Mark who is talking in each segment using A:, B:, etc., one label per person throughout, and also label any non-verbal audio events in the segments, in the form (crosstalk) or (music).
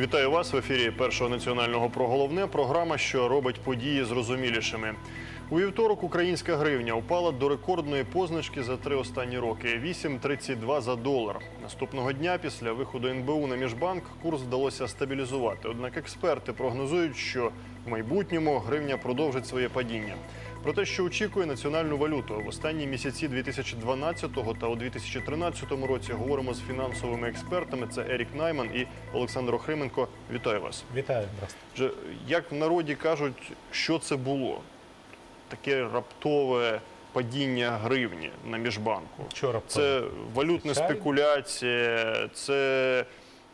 A: Вітаю вас в ефірі першого національного про головне. Програма, що робить події зрозумілішими. У вівторок українська гривня упала до рекордної позначки за три останні роки 8,32 за долар. Наступного дня, після виходу НБУ на міжбанк, курс вдалося стабілізувати. Однак експерти прогнозують, що в майбутньому гривня продовжить своє падіння. Про те, що очікує національну валюту в останні місяці 2012 та у 2013 році, говоримо з фінансовими експертами. Це Ерік Найман і Олександр Охрименко. Вітаю вас.
B: Вітаю.
A: Вже як в народі кажуть, що це було? Таке раптове падіння гривні на міжбанку.
B: Раптово?
A: Це валютна
B: Звичайно.
A: спекуляція, це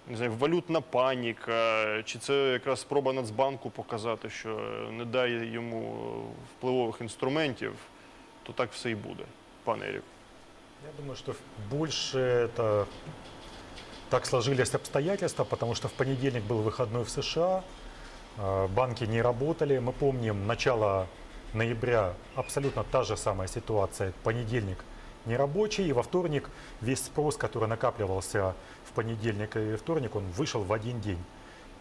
A: не знаю, валютна паніка, чи це якраз спроба Нацбанку показати, що не дає йому впливових інструментів, то так все і буде, пане Ерік.
B: Я думаю, что больше это так сложились обстоятельства, потому что в понедельник был выходной в США, э, банки не работали. Мы помним, начало ноября абсолютно та же самая ситуация. Понедельник нерабочий, и во вторник весь спрос, который накапливался в понедельник и вторник, он вышел в один день.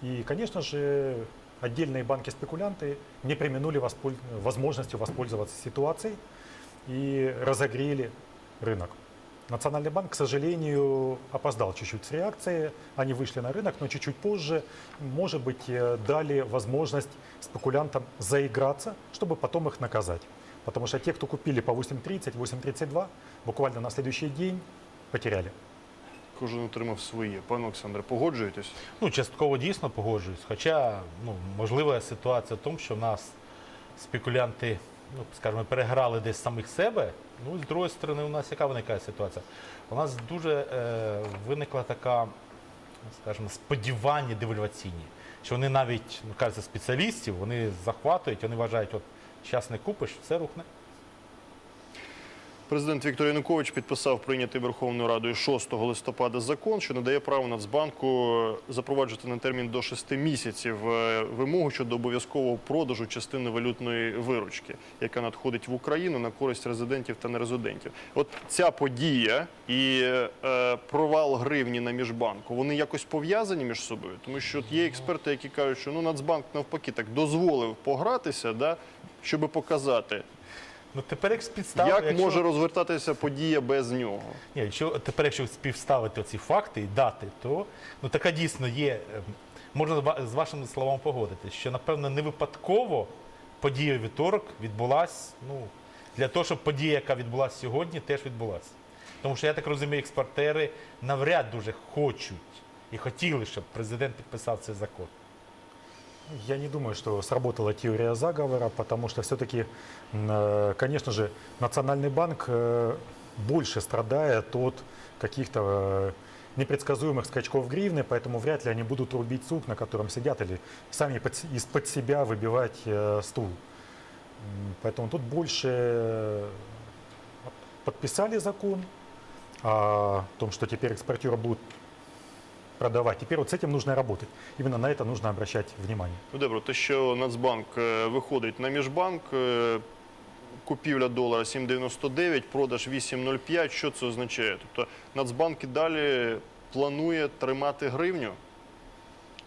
B: И, конечно же, отдельные банки-спекулянты не применули восполь- возможностью воспользоваться ситуацией и разогрели рынок. Национальный банк, к сожалению, опоздал чуть-чуть с реакцией. Они вышли на рынок, но чуть-чуть позже, может быть, э, дали возможность спекулянтам заиграться, чтобы потом их наказать. Потому что те, кто купили по 8.30, 8.32, буквально на следующий день потеряли.
A: Кожен отримав своє. Пане Олександре, погоджуєтесь?
C: Ну, частково дійсно погоджуюсь. Хоча, ну, можлива ситуація в тому, що в нас спекулянти, ну, скажімо, переграли десь самих себе. Ну, з другої сторони, у нас яка виникає ситуація? У нас дуже е, виникла така, скажімо, сподівання девальваційні, що вони навіть, ну, кажеться, спеціалістів, вони захватують, вони вважають, от зараз не купиш, все рухне.
A: Президент Віктор Янукович підписав прийнятий Верховною Радою 6 листопада закон, що надає право Нацбанку запроваджувати на термін до 6 місяців е, вимогу щодо обов'язкового продажу частини валютної виручки, яка надходить в Україну на користь резидентів та нерезидентів. От ця подія і е, провал гривні на міжбанку, вони якось пов'язані між собою, тому що є експерти, які кажуть, що ну Нацбанк навпаки так дозволив погратися, да, щоб показати,
C: Ну, тепер як спідстави,
A: як
C: якщо-
A: може розвертатися подія без нього.
C: Ні, якщо тепер, якщо співставити ці факти і дати, то ну така дійсно є. ем, Можна з вашими словами погодитись, що напевно не випадково подія вівторок відбулась. Ну для того, щоб подія, яка відбулася сьогодні, теж відбулася. Тому що я так розумію, експортери навряд дуже хочуть і хотіли, щоб президент підписав цей закон.
B: Я не думаю, что сработала теория заговора, потому что все-таки, конечно же, Национальный банк э, больше страдает от каких-то э, непредсказуемых скачков гривны, поэтому вряд ли они будут рубить сук, на котором сидят, или сами под- из-под себя выбивать э, стул. Поэтому тут больше э, подписали закон о том, что теперь экспортеры будут продавать. Теперь вот с этим нужно работать. Именно на это нужно обращать внимание.
A: Ну добре, те, що Нацбанк е, виходить на міжбанк, е, купівля долара 7,99, продаж 8,05. Що це означає? Тобто Нацбанк і далі планує тримати гривню?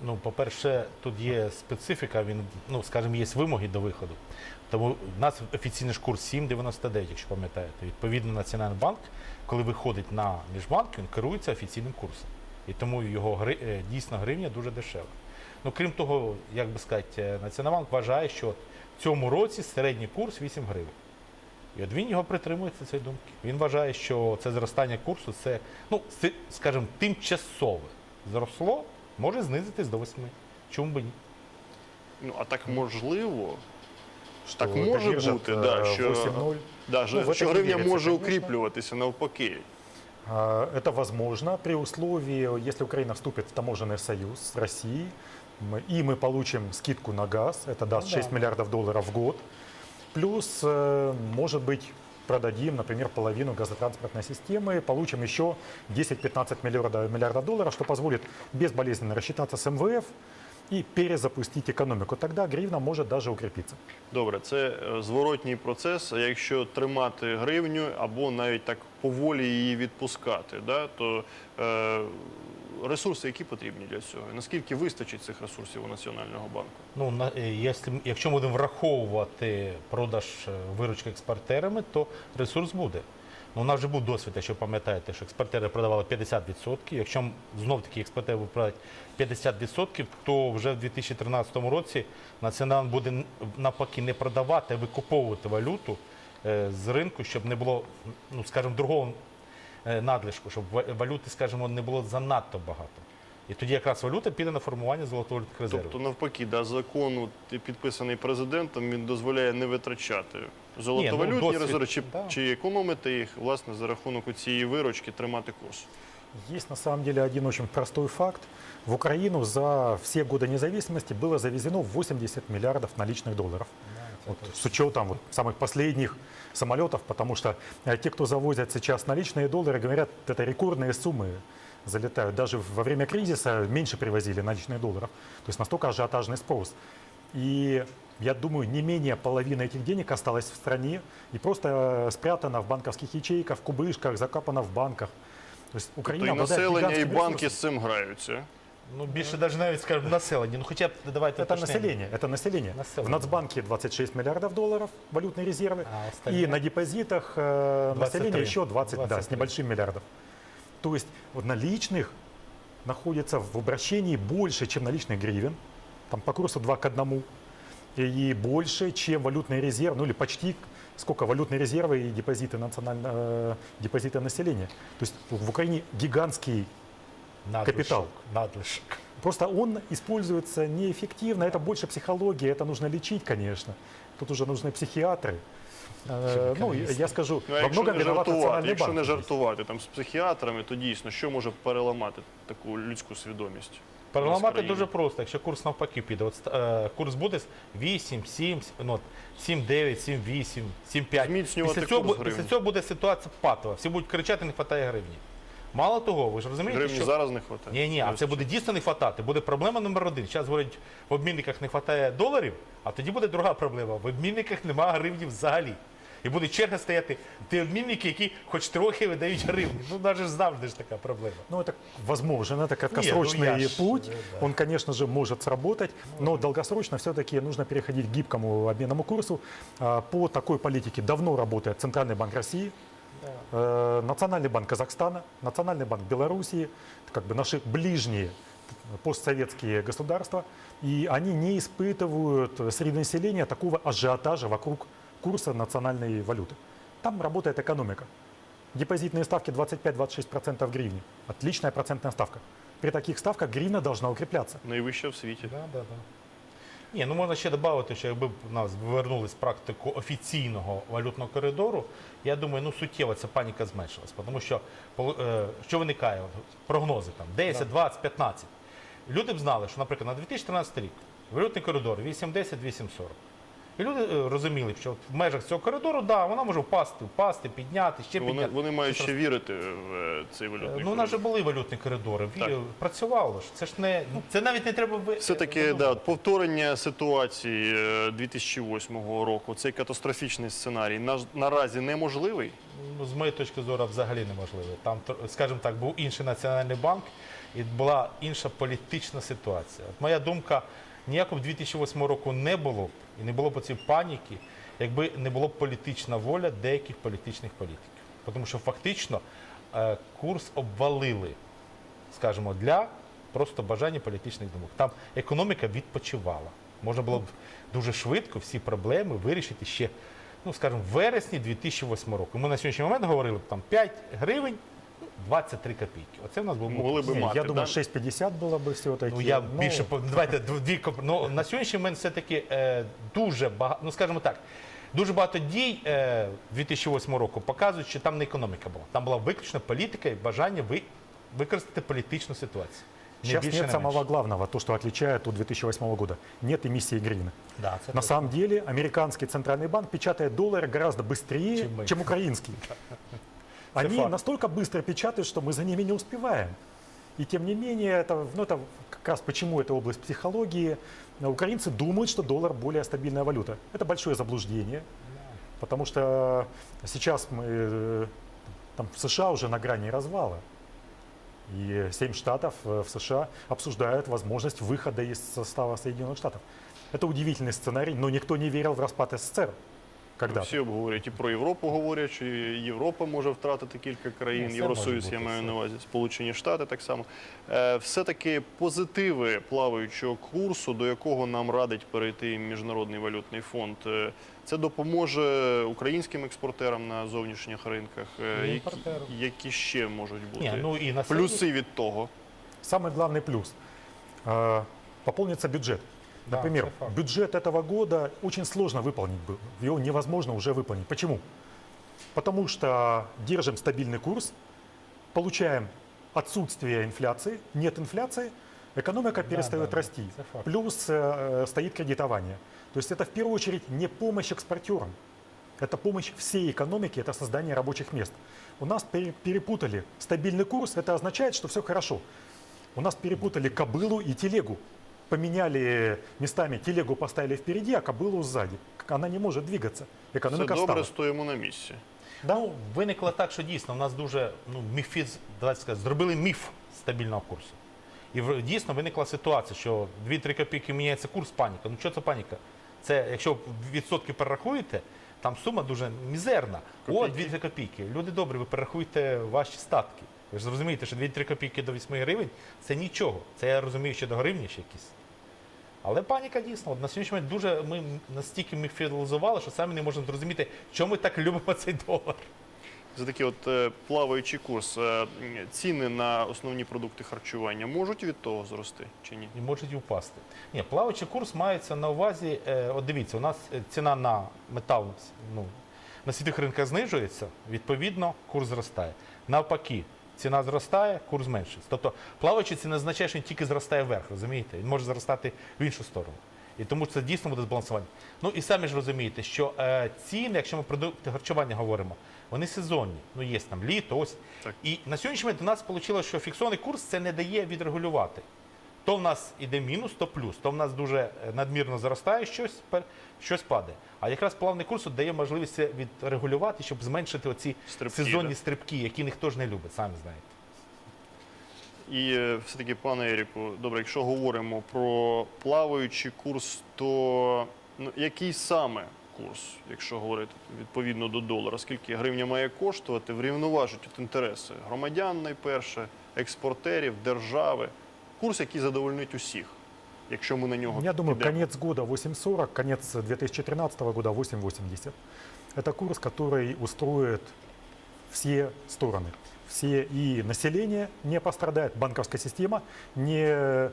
C: Ну, по-перше, тут є специфіка, він, ну, скажімо, є вимоги до виходу. Тому в нас офіційний ж курс 7,99, якщо пам'ятаєте. Відповідно, Національний банк, коли виходить на міжбанк, він керується офіційним курсом. І тому його гри, е, дійсно гривня дуже дешева. Ну, крім того, як би сказати, е, Національний банк вважає, що в цьому році середній курс 8 гривень. І от він його притримується цієї думки. Він вважає, що це зростання курсу це, ну, си- скажімо, тимчасове. Зросло, може знизитись до 8. Чому би ні?
A: Ну а так можливо,
B: Что
A: Так може бути,
B: э,
A: да, що,
B: 8-0.
A: да, що, що гривня може укріплюватися навпаки.
B: А, Это возможно при условии, если Украина вступит в таможенный союз с Россией, и мы получим скидку на газ, это даст
C: да.
B: 6 миллиардов долларов в год. Плюс, э, может быть, продадим, например, половину газотранспортной системы, получим еще 10-15 миллиардов, миллиардов долларов, что позволит безболезненно рассчитаться с МВФ и перезапустить экономику. Тогда гривна может даже укрепиться.
A: Добре, це е, зворотній процес. А якщо тримати гривню або навіть так поволі її відпускати, да, то е, ресурси, які потрібні для цього? Наскільки вистачить цих ресурсів у Національного банку?
C: Ну, на, е, якщо, якщо ми будемо враховувати продаж е, виручки експортерами, то ресурс буде. Ну, у нас вже був досвід, якщо пам'ятаєте, що експортери продавали 50%. Якщо знов таки експортери продавати 50%, то вже в 2013 році Націонал буде навпаки не продавати, а викуповувати валюту е, з ринку, щоб не було, ну, скажімо, другого е, надлишку, щоб валюти, скажімо, не було занадто багато. І тоді якраз валюта піде на формування золотовалютних резервів.
A: Тобто, навпаки, да, закон, підписаний президентом, він дозволяє не витрачати золотовалютні
C: ну, досвід,
A: резерви, чи,
C: да.
A: чи економити їх власне за рахунок цієї виручки, тримати курс.
B: Есть на самом деле один очень простой факт. В Украину за все годы независимости было завезено 80 миллиардов наличных долларов. Вот, с учетом вот самых последних самолетов, потому что э, те, кто завозят сейчас наличные доллары, говорят, это рекордные суммы залетают. Даже во время кризиса меньше привозили наличных долларов. То есть настолько ажиотажный спрос. И я думаю, не менее половины этих денег осталось в стране и просто э, спрятано в банковских ячейках, в кубышках, закопано в банках. То есть
A: Тобто
B: Украина
A: і
B: обладает
A: населення, і
B: гигантским
A: банки
B: ресурсом.
A: з цим граються.
C: Ну, більше навіть навіть скажімо, населення. Ну, хоча б давайте
B: Это
C: уточнення.
B: население, это население.
C: Население.
B: В Нацбанке 26 миллиардов долларов валютные резервы.
C: А остальные?
B: И на депозитах э,
C: 23.
B: населения еще 20, да, с
C: 23.
B: небольшим миллиардов. То есть вот наличных находится в обращении больше, чем наличных гривен. Там по курсу 2 к 1. И больше, чем валютный резерв, ну или почти сколько валютные резервы и депозиты, национально, э, депозиты населения. То есть в Украине гигантский
C: Надлишок,
B: Капітал.
C: Надлишок.
B: Просто он используется неэффективно. Это больше психология, это нужно лечить, конечно. Тут уже нужны психиатры. Э, Ну, я я скажу,
A: Ну, а
B: во
A: якщо
B: многом
A: не
B: виноват
A: жартувати,
B: Национальный
A: якщо
B: банк.
A: не
B: здесь.
A: жартувати там з психіатрами, то дійсно що може переламати таку людську свідомість?
C: Переламати дуже просто, якщо курс навпаки піде. От, е, курс буде 8, 7, ну, 7, 9, 7, 8, 7, 5.
A: Зміцнювати
C: Після цього,
A: курс
C: бу-
A: гривні.
C: після цього буде ситуація патова. Всі будуть кричати, не вистачає гривні. Мало того, ви ж розумієте,
A: Гривні
C: що...
A: зараз не вистачає.
C: Ні, ні, а це буде дійсно не хватати. Буде проблема номер один. Зараз говорять, в обмінниках не вистачає доларів, а тоді буде друга проблема. В обмінниках немає гривні взагалі. І буде черга стояти ті обмінники, які хоч трохи видають гривні. Ну, навіть ж завжди ж така проблема.
B: Ну, это возможно, это краткосрочный
C: я ж,
B: путь.
C: э, да.
B: Он, конечно же, может сработать, но долгосрочно все-таки нужно переходить к гибкому обменному курсу. А, По такой политике давно работает Центральный банк России, э, Национальный банк Казахстана, Национальный банк Белоруссии, это как бы наши ближние постсоветские государства, и они не испытывают э, среди населения такого ажиотажа вокруг курса национальной валюты. Там работает экономика. Депозитные ставки 25-26% в гривне. Отличная процентная ставка. При таких ставках гривна должна укрепляться.
A: найвища в світі.
C: Да, да, да. Ні, ну можна ще додати, що якби в нас повернулись в практику офіційного валютного коридору, я думаю, ну суттєво ця паніка зменшилась. Тому що пол- е, що виникає? От Прогнози там 10, 20, 15. Люди б знали, що, наприклад, на 2013 рік валютний коридор 8,10, 8,40. І люди е, розуміли, що в межах цього коридору, да, вона може впасти, впасти, підняти, ще
A: Вони,
C: підняти.
A: вони мають
C: Ще
A: вірити в е, цей
C: Е,
A: валютний
C: Ну, у нас же були валютні коридори,
A: Так.
C: Працювало ж. Це ж не ну, це навіть не треба ви-
A: Все-таки да, повторення ситуації е, 2008 року, цей катастрофічний сценарій на, наразі неможливий.
C: Ну, з моєї точки зору, взагалі неможливо. Там, скажімо так, був інший національний банк і була інша політична ситуація. От моя думка, ніякого 2008 року не було б і не було б цієї паніки, якби не було політична воля деяких політичних політиків. Тому що фактично е, курс обвалили, скажімо, для просто бажання політичних думок. Там економіка відпочивала. Можна було б дуже швидко всі проблеми вирішити ще, ну скажімо, в вересні 2008 року. Ми на сьогоднішній момент говорили б там 5 гривень, 23 копійки. Оце в нас був
A: Могли би
B: Не,
A: мати.
B: я думаю,
A: да?
B: 6,50 было бы все-таки.
C: Ну я більше по- давайте дв- дві коп- Ну на сьогоднішній момент все таки е, дуже багато. Ну скажімо так, дуже багато дій е, 2008 року показують, що там не економіка була. Там була виключно політика і бажання ви, використати політичну ситуацію. Не
B: Сейчас
C: більше,
B: нет
C: не
B: самого
C: менше.
B: главного, то, что отличает от 2008 года. Нет эмиссии гривны.
C: Да, це
B: На
C: так.
B: самом деле американский центральный банк печатает доллары гораздо быстрее,
C: Чем мы.
B: чем украинский. (laughs) Они
C: факт.
B: настолько быстро печатают, что мы за ними не успеваем. И тем не менее, это, ну, это как раз почему это область психологии. Украинцы думают, что доллар более стабильная валюта. Это большое заблуждение, потому что сейчас мы э, там, в США уже на грани развала. И семь штатов э, в США обсуждают возможность выхода из состава Соединенных Штатов. Это удивительный сценарий, но никто не верил в распад СССР. Когда?
A: Всі обговорюють і про Європу говорять, що Європа може втратити кілька країн,
C: Ну, все
A: Євросоюз,
C: може
A: я
C: бути,
A: маю
C: все.
A: на увазі, Сполучені Штати так само. Е, Все-таки позитиви плаваючого курсу, до якого нам радить перейти Міжнародний валютний фонд, е, це допоможе українським експортерам на зовнішніх ринках. Е,
C: І
A: Які,
C: імпортерам.
A: які ще можуть бути
C: Ні, ну і на сьогодні-
A: плюси від того?
B: Самый главный плюс. Э, Пополнится бюджет.
C: Да,
B: Например,
C: факт.
B: бюджет этого года очень сложно выполнить было. Его невозможно уже выполнить. Почему? Потому что держим стабильный курс, получаем отсутствие инфляции, нет инфляции, экономика
C: Да,
B: перестает
C: да, да,
B: расти. Плюс э, стоит кредитование. То есть это в первую очередь не помощь экспортерам, это помощь всей экономике, это создание рабочих мест. У нас пере- перепутали стабильный курс, это означает, что все хорошо. У нас перепутали кобылу и телегу. Поменяли местами, телегу поставили впереди, а кобылу сзади. Она не может двигаться.
A: Все
B: Экономика
A: добре,
B: встала.
A: стоїмо на місці.
B: Да?
C: Ну, виникло так, що дійсно у нас дуже ну, міфіз, давайте сказати, зробили міф стабільного курсу. І в- дійсно виникла ситуація, що 2-3 копійки міняється курс паніка. Ну що це паніка? Це якщо відсотки перерахуєте, там сума дуже мізерна. О,
A: Копійки.
C: 2-3 копійки. Люди добрі, ви перерахуєте ваші статки. Ви ж зрозумієте, що 2-3 копійки до 8 гривень це нічого. Це я розумію, що до гривні ще якісь. Але паніка дійсно. От на сьогоднішній момент дуже ми настільки міфілізували, що самі не можемо зрозуміти, чому ми так любимо цей долар.
A: За такий от е, плаваючий курс. е, Ціни на основні продукти харчування можуть від того зрости чи ні?
C: і можуть і впасти. Ні, плаваючий курс мається на увазі. Е, от дивіться, у нас ціна на метал ну, на світових ринках знижується, відповідно, курс зростає. Навпаки, ціна зростає, курс зменшується. Тобто плаваючи це не означає, що він тільки зростає вверх, розумієте? Він може зростати в іншу сторону. І тому це дійсно буде збалансування. Ну і самі ж розумієте, що е, ціни, якщо ми про продукти харчування говоримо, вони сезонні. Ну є там літо, ось.
A: Так.
C: І на сьогоднішній момент у нас вийшло, що фіксований курс це не дає відрегулювати. То в нас іде мінус, то плюс. То в нас дуже е, надмірно зростає щось, щось падає. А якраз плавний курс дає можливість це відрегулювати, щоб зменшити оці
A: Стрибки,
C: сезонні
A: да.
C: стрибки, які ніхто ж не любить, самі знаєте.
A: І е, все-таки, пане Еріку, добре, якщо говоримо про плаваючий курс, то ну, який саме курс, якщо говорити відповідно до долара, скільки гривня має коштувати, врівноважить інтереси громадян найперше, експортерів, держави. Курс, який задовольнить усіх, якщо ми на нього
B: Я думаю,
A: підемо.
B: конец года 8.40, конец 2013 года 8.80. Это курс, который устроит все стороны. Все и население не пострадает, банковская система не э,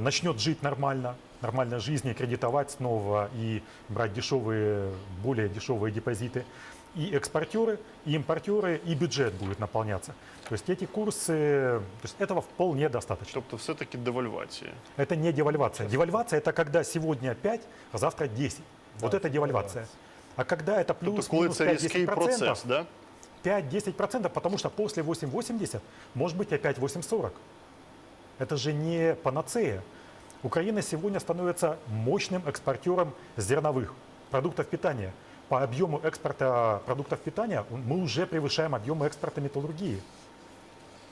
B: начнет жить нормально, нормальной жизнью, кредитовать снова и брать дешевые, более дешевые депозиты. И экспортеры, и импортеры, и бюджет будет наполняться. То есть эти курсы, то есть этого вполне достаточно.
A: Тобто, все-таки девальвація.
B: Это не девальвация. Девальвация это когда сегодня 5, а завтра 10. вот
C: Да,
B: это девальвация. А когда это плюс
A: Тобто,
B: минус
A: це різкий
B: 5-10%,
A: процес, да?
B: 5-10%, потому что после 8,80 может быть опять 8,40. Это же не панацея. Украина сегодня становится мощным экспортером зерновых продуктов питания. По объему экспорта продуктов питания мы уже превышаем объемы экспорта металлургии.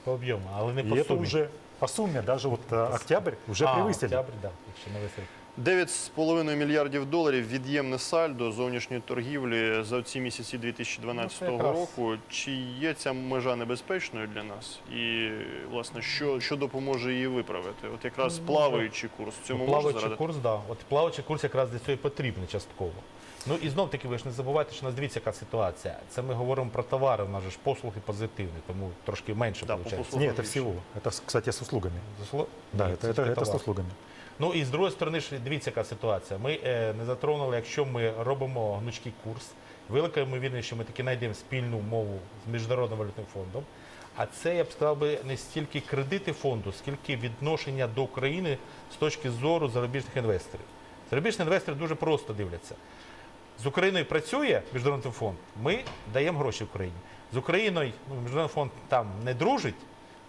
C: По об'єму, але не
B: И
C: по
B: это
C: сумі.
B: уже по сумме, даже вот э, октябрь уже
C: а,
B: превысили.
C: Октябрь, да, якщо не висить.
A: 9,5 мільярдів доларів від'ємне сальдо зовнішньої торгівлі за ці місяці 2012
C: Ну, це якраз.
A: року. Чи є ця межа небезпечною для нас? І власне, що, що допоможе її виправити? От якраз
C: Ну,
A: плаваючий курс в цьому
C: Ну,
A: може
C: плаваючий
A: зарадити?
C: курс, да. От плаваючий курс якраз для цього і потрібний частково. Ну і знов таки ви ж не забувайте, що у нас дивіться, яка ситуація. Це ми говоримо про товари, у нас же ж послуги позитивні, тому трошки менше
A: Да, по
C: виходить.
A: послугам
B: Нет, это
A: більше.
B: всего. Это, с- кстати, с услугами.
C: Засло-
B: Да,
C: Ні,
B: это,
C: це
B: это,
C: ж
B: это с
C: товар.
B: услугами.
C: Ну і з другої сторони, ж дивіться, яка ситуація. Ми е, не затронули, якщо ми робимо гнучкий курс, велика ймовірність, що ми таки знайдемо спільну мову з міжнародним валютним фондом. А це я б сказав би не стільки кредити фонду, скільки відношення до України з точки зору зарубіжних інвесторів. Зарубіжні інвестори дуже просто дивляться. З Україною працює міжнародний фонд, ми даємо гроші Україні. З Україною ну, міжнародний фонд там не дружить,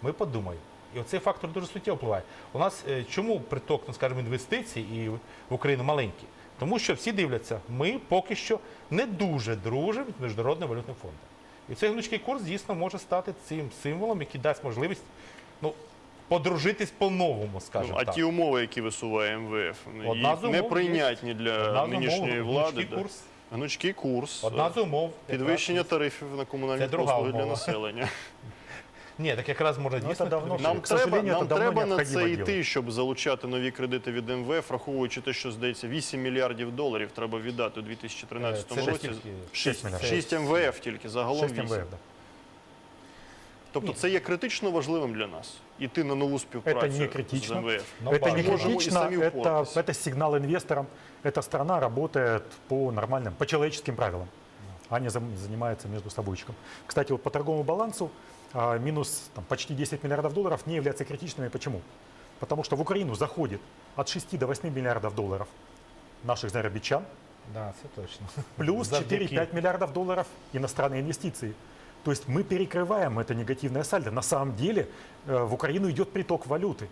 C: ми подумаємо. І оцей фактор дуже суттєво впливає. У нас е, чому приток, ну скажімо, інвестицій і в Україну маленький? Тому що всі дивляться, ми поки що не дуже дружимо з міжнародним валютним фондом. І цей гнучкий курс дійсно може стати цим символом, який дасть можливість ну, подружитись по-новому,
A: Ну,
C: скажімо
A: а
C: так.
A: ті умови, які висуває МВФ,
C: Одна
A: їх
C: з умов
A: неприйнятні для
C: Одна з умов,
A: нинішньої влади.
C: гнучкий
A: да.
C: курс.
A: Гнучкий курс,
C: Одна з умов.
A: підвищення
C: якраз.
A: тарифів на комунальні
C: Це друга
A: послуги для
C: умова.
A: населення. (laughs)
C: Ні, так якраз можна
B: Ну,
C: дійсно
B: це давно
C: підвищити.
A: Нам
B: К
A: треба,
B: сожалению,
A: нам
B: это давно
A: треба на
B: необходимо
A: це йти, щоб залучати нові кредити від МВФ, враховуючи те, що здається 8 мільярдів доларів треба віддати у 2013
C: Е, це
A: році.
C: тільки
B: 6 мільярдів.
A: 6 МВФ тільки, загалом
B: 6
A: 8.
B: МВФ, да.
A: Тобто це є критично важливим для нас. Іти на нову співпрацю
B: Это не критично.
A: з МВФ.
C: Ну,
B: это
C: базово.
B: не
A: Можем и
B: критично,
A: сами
B: это,
A: упоротись.
B: это сигнал инвесторам. Эта страна работает по нормальным, по человеческим правилам, а не зам- занимается между собойчиком. Кстати, вот по торговому балансу а, минус там, почти 10 миллиардов долларов не являются критичными. Почему? Потому что в Украину заходит от 6 до 8 миллиардов долларов наших заработчан,
C: Да, це точно.
B: плюс
C: Завдяки. (laughs)
B: 4-5 миллиардов долларов иностранные инвестиции. То есть мы перекрываем это негативное сальдо. На самом деле э, в Украину идет приток валюты.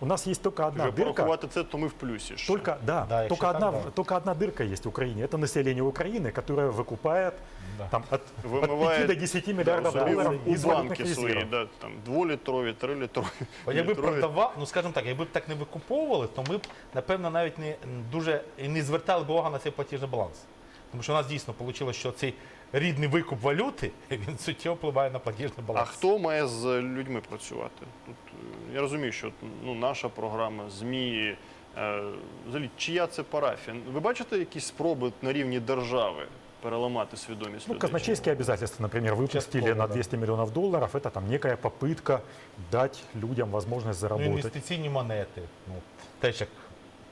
B: У нас есть только одна
A: Якщо
B: дырка.
A: порахувати це, то ми в плюсі. ще.
B: Только, да,
C: Да,
B: только,
C: якщо так,
B: одна,
C: да.
B: только одна дырка есть в Украине. Это население Украины, которое выкупает
C: Да.
B: там, от, от
A: Вимиває
B: 5 до 10
A: да,
B: миллиардов
A: собі
B: долларов
A: у
B: из
A: банки
B: валютных
A: свої,
B: резервов.
A: да, там, дволітрові, трилітрові.
C: Бо якби
A: літрові.
C: продавав, ну скажімо так, якби б так не викуповували, то ми б, напевно, навіть не м, дуже і не звертали б увагу на цей платіжний баланс. Тому що у нас дійсно вийшло, що цей рідний викуп валюти (laughs) він суттєво впливає на платіжний
A: А
C: баланс.
A: хто має з людьми працювати? Тут е, я розумію, що ну, наша програма, ЗМІ, е, взагалі, чия це парафія? Ви бачите якісь спроби на рівні держави переламати свідомість
B: Ну,
A: людей?
B: казначейские обязательства, например, выпустили
C: Частково,
B: на
C: да.
B: 200 миллионов долларов. Это там некая попытка дать людям возможность
C: Ну,
B: заработать.
C: інвестиційні монети, ну, теж як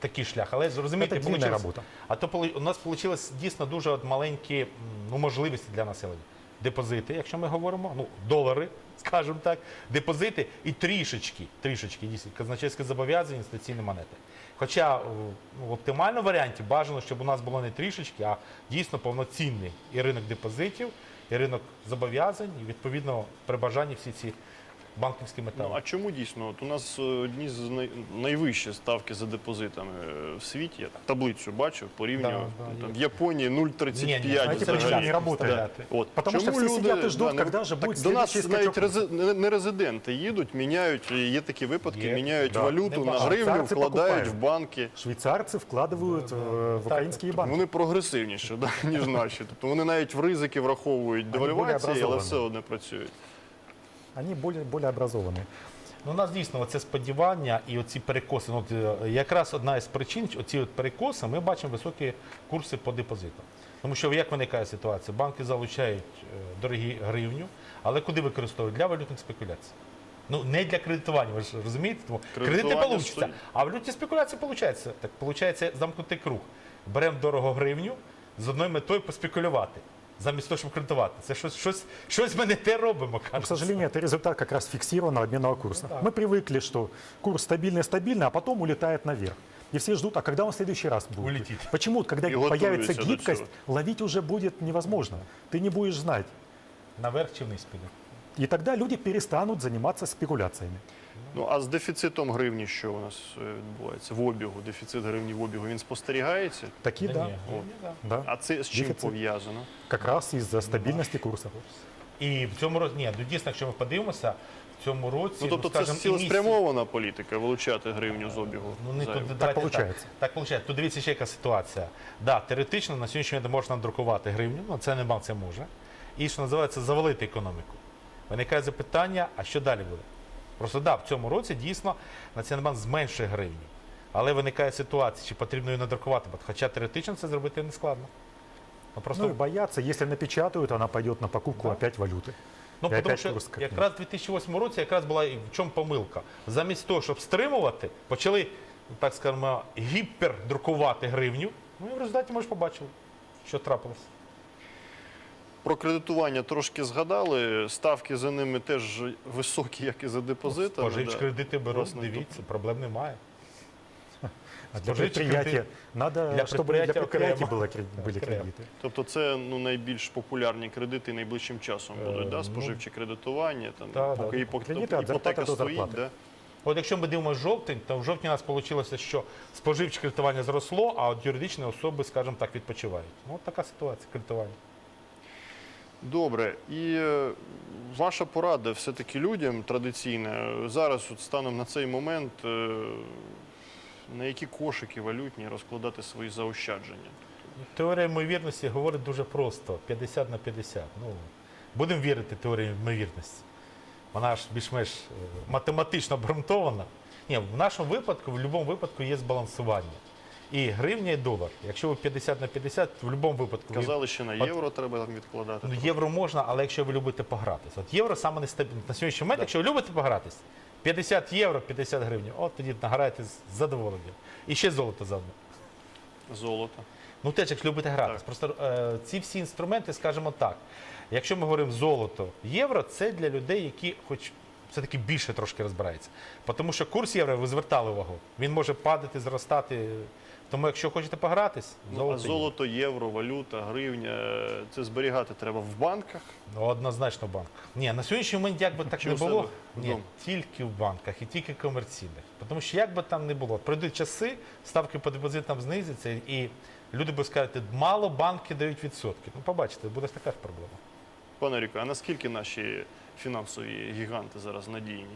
C: такий шлях. Але зрозумійте,
B: Це
C: получилось-
B: робота.
C: А то поли- у нас вийшло дійсно дуже от маленькі м, ну, можливості для населення. Депозити, якщо ми говоримо, ну, долари, (laughs) скажімо так, депозити і трішечки, трішечки дійсно казначейське зобов'язання, інвестиційні монети. Хоча в- ну, в оптимальному варіанті бажано, щоб у нас було не трішечки, а дійсно повноцінний і ринок депозитів, і ринок зобов'язань, і відповідно при бажанні всі ці банківські метали.
A: Ну, а чому дійсно? От у нас е, одні з най... найвищі ставки за депозитами е, в світі. Я таблицю бачив, порівнював.
C: Да, да,
A: там,
C: є.
A: в Японії
C: Ні, ні,
A: 0,35
B: знаєте,
A: взагалі.
B: почему не работает?
A: Да. От.
B: Потому що
A: Чому
B: всі сидять і ждуть,
A: не-
B: когда же
A: так
B: буде
A: До нас
B: слідуючий
A: навіть
B: скачок.
A: рези- не- не резиденти їдуть, міняють, є такі випадки,
C: Є,
A: міняють
B: да.
A: валюту на
C: Небагато.
A: гривню,
B: Швейцарці
A: вкладають
B: покупають.
A: в банки.
B: Швейцарцы вкладывают э, в
C: Так,
B: украинские банки.
A: Вони прогресивніші, да, ніж наші. Тобто вони навіть в ризики враховують
B: Вони
A: девальвації,
B: більш
A: але
B: образовані.
A: все одно працюють.
B: Они более, более образованные.
C: Ну, у нас дійсно оце сподівання і оці перекоси. Ну, от, е, якраз одна із причин, оці от перекоси, ми бачимо високі курси по депозитам. Тому що як виникає ситуація? Банки залучають е, дорогі гривню, але куди використовують? Для валютних спекуляцій. Ну, не для кредитування, ви ж розумієте? Тому кредити
A: Кредитування
C: вийде, а валютні спекуляції виходить. Так виходить замкнутий круг. Беремо дорого гривню з одною метою поспекулювати. Замість того, щоб кредитувати. Це щось, щось, щось ми не те робимо,
B: Но, к сожалению, это результат как раз фиксированного обменного курса. Мы привыкли, что курс стабильный-стабильный, а потом улетает наверх. И все ждут, а когда он в следующий раз будет?
C: Улетит.
B: Почему? Когда
A: И
B: появится гибкость, ловить уже будет невозможно. Ты не будешь знать.
C: Наверх чи вниз піде.
B: И тогда люди перестанут заниматься спекуляциями.
A: Ну а з дефіцитом гривні, що у нас е, відбувається в обігу? Дефіцит гривні в обігу він спостерігається.
B: Такие,
C: Та
B: да,
C: ні, да.
B: да.
A: А це з чим
B: Дефіцит.
A: пов'язано?
B: Как раз из-за стабильности курса.
C: І в цьому році, ні, ну дійсно, якщо ми подивимося, в цьому році,
A: Ну тобто це
C: скажімо, і
A: цілеспрямована політика вилучати гривню з обігу.
C: Ну, не
A: зайву.
C: тут, давайте
B: получається.
C: Так, так получається. Тут дивіться ще яка ситуація. Да, теоретично на сьогоднішній день можна друкувати гривню, ну це не банк це може. І що називається завалити економіку. Виникає запитання, а що далі буде? Просто да, в цьому році дійсно Національний банк зменшує гривню. Але виникає ситуація, чи потрібно її надрукувати, хоча теоретично це зробити не складно. Ну, просто
B: Ну и боятся, если напечатают, она пойдет на покупку
C: Да.
B: опять валюты.
C: Ну,
B: І
C: тому
B: опять
C: що якраз в 2008 році якраз була в чому помилка. Замість того, щоб стримувати, почали, так скажемо, гіпердрукувати гривню. Ну і в результаті ми ж побачили, що трапилось.
A: Про кредитування трошки згадали. Ставки за ними теж високі, як і за депозитами.
C: Споживч
A: да.
C: кредити беруть,
A: Власне,
C: дивіться, проблем немає.
B: А для
C: Споживчий
B: предприятия
C: кредит.
B: надо,
C: Для
B: чтобы для
C: предприятия
B: предприятий
C: окремо.
B: было, кре- были
C: Окремо.
B: кредиты.
A: Тобто це ну, найбільш популярні кредити найближчим часом будуть,
C: Е,
A: да?
C: ну,
A: споживче кредитування, там,
C: да,
A: поки
C: да.
A: іпо-
B: Кредити від
A: іпотека
B: зарплати до
A: стоїть.
B: зарплати.
A: Да?
C: От якщо ми дивимося жовтень, то в жовтні у нас вийшло, що споживче кредитування зросло, а от юридичні особи, скажімо так, відпочивають. Ну, от така ситуація кредитування.
A: Добре, і е, ваша порада все-таки людям традиційна зараз, от станом на цей момент, е, на які кошики валютні розкладати свої заощадження?
C: Теорія ймовірності говорить дуже просто: 50 на 50. Ну, будемо вірити теорії ймовірності. Вона ж більш-менш е, математично обґрунтована. Ні, в нашому випадку, в будь-якому випадку є збалансування. І гривня, і долар. Якщо ви 50 на 50, в будь-якому випадку ви
A: Казали, що на
C: От-
A: євро треба там відкладати.
C: Ну, євро можна, але якщо ви любите погратись. От євро саме нестабільне. На сьогоднішній момент, якщо ви любите погратись, 50 євро, 50 гривень, от тоді награєте з задоволенням. І ще золото заодно.
A: Золото.
C: Ну, теж, якщо любите гратись. Просто е, ці всі інструменти, скажімо так, якщо ми говоримо золото, євро, це для людей, які хоч все-таки більше трошки розбираються. Тому що курс євро, ви звертали увагу, він може падати, зростати. Тому якщо хочете погратись,
A: Ну,
C: золото.
A: а золото, євро, валюта, гривня це зберігати треба в банках.
C: Ну, однозначно в банках. Ні, на сьогоднішній момент як би так
A: Чи
C: не
A: у себе
C: було, ні,
A: вдома?
C: тільки в банках і тільки комерційних. Тому що як би там не було, пройдуть часи, ставки по депозитам знизяться, і люди будуть сказати, мало банки дають відсотки. Ну, побачите, буде така ж проблема.
A: Пане Ріко, а наскільки наші фінансові гіганти зараз надійні?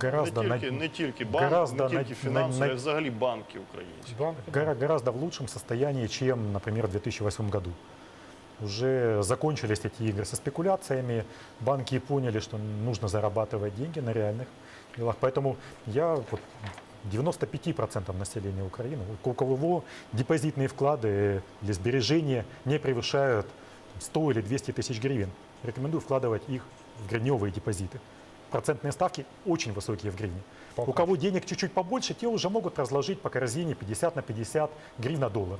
B: Гораздо,
A: не,
B: на-
A: тільки, не тільки банки,
B: гораздо
A: не тільки
B: на-
A: фінансові,
B: на-
A: а взагалі банки українські.
B: гора- гораздо в лучшем состоянии, чем, например, в 2008 году. Уже закончились эти игры со спекуляциями, банки поняли, что нужно зарабатывать деньги на реальных делах. Поэтому я вот 95% населения Украины, у кого депозитные вклады или сбережения не превышают 100 или 200 тысяч гривен, рекомендую вкладывать их в гривневые депозиты. Процентные ставки очень высокие в гривне.
C: Пока
B: У кого денег чуть-чуть побольше, те уже могут разложить по корзине 50 на 50 гривен на доллар.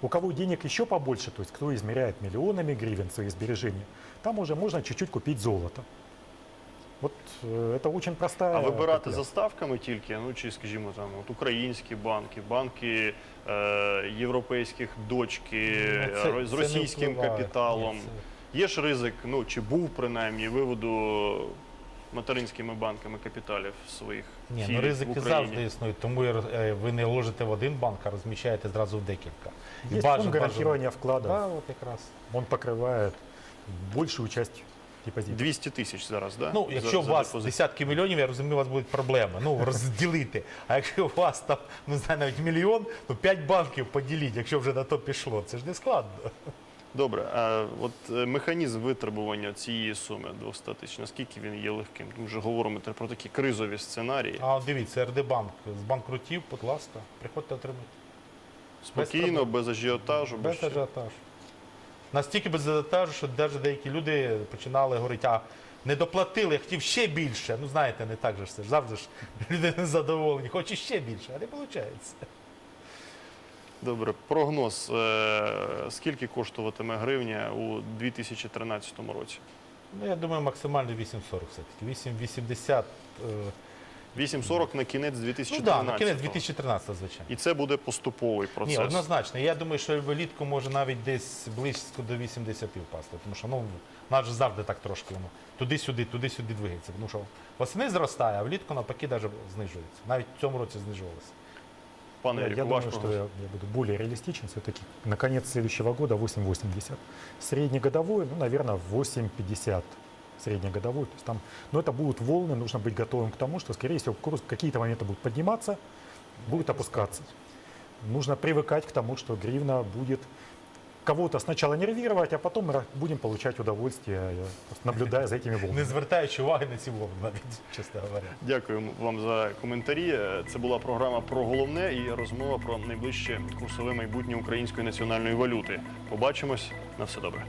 B: У кого денег еще побольше, то есть кто измеряет миллионами гривен свои сбережения, там уже можно чуть-чуть купить золото. Вот э, это очень простая
A: А вибирати
B: калькуляция.
A: за ставками тільки, ну чи скажімо там, от українські банки, банки е, європейських дочки
C: Ні, це-
A: ро- з
C: це не
A: російським
C: впливає.
A: капіталом.
C: Ні, це-
A: Є ж ризик, ну чи був принаймні виводу материнськими банками капіталів своїх
C: Ні, ну ризики завжди існують, тому е, ви не ложите в один банк, а розміщаєте зразу в декілька. І
B: Есть
C: бажано-
B: фонд гарантирования вкладов,
C: Да, от якраз.
B: он покрывает большую часть депозита.
A: 200 тисяч зараз, да?
C: Ну,
A: За-
C: якщо у
A: за
C: вас
A: депозит.
C: десятки мільйонів, я розумію, у вас будуть проблеми. Ну, розділити. А якщо у вас там, не знаю, навіть мільйон, то 5 банків поділіть, якщо вже на то пішло. Це ж не складно.
A: Добре, а от е, механізм витребування цієї суми 200 тисяч, наскільки він є легким? Ми вже говоримо про такі кризові сценарії.
C: А дивіться, РД банк з банкрутів, будь ласка, приходьте отримати.
A: Спокійно,
C: проблем.
A: без ажіотажу,
C: Без
A: всього.
C: ажіотажу. Настільки без ажіотажу, що навіть деякі люди починали говорити, а не доплатили, я хотів ще більше. Ну, знаєте, не так же ж. Завжди ж (laughs) люди незадоволені, хоче ще більше, а не виходить.
A: Добре, прогноз. е, Скільки коштуватиме гривня у 2013 році?
C: Ну, я думаю, максимально 8,40 все-таки. 8,80. е,
A: 8,40 на кінець
C: Ну
A: 2013
C: так, да, на кінець 2013, звичайно.
A: І це буде поступовий процес.
C: Ні, однозначно. Я думаю, що влітку може навіть десь близько до 80 впасти. Тому що ну, нас завжди так трошки воно туди-сюди, туди-сюди двигається. Тому що восени зростає, а влітку навпаки навіть знижується. Навіть в цьому році знижувалося.
A: Пане
B: Я, я думаю, что
A: прогноз.
B: я, я буду более реалистичен все-таки. На конец следующего года 8,80. Среднегодовой, ну, наверное, 8,50 среднегодовой. То есть там, но это будут волны, нужно быть готовым к тому, что, скорее всего, курс какие-то моменты будет подниматься, будет опускаться. Нужно привыкать к тому, что гривна будет кого-то сначала нервировать, а потом мы ра- будем получать удовольствие, э, просто наблюдая за этими волнами.
C: Не звертаючи уваги на ці волни, навіть, чесно говоря.
A: Дякую вам за коментарі. Це була програма про головне і розмова про найближче курсове майбутнє української національної валюти. Побачимось на все добре.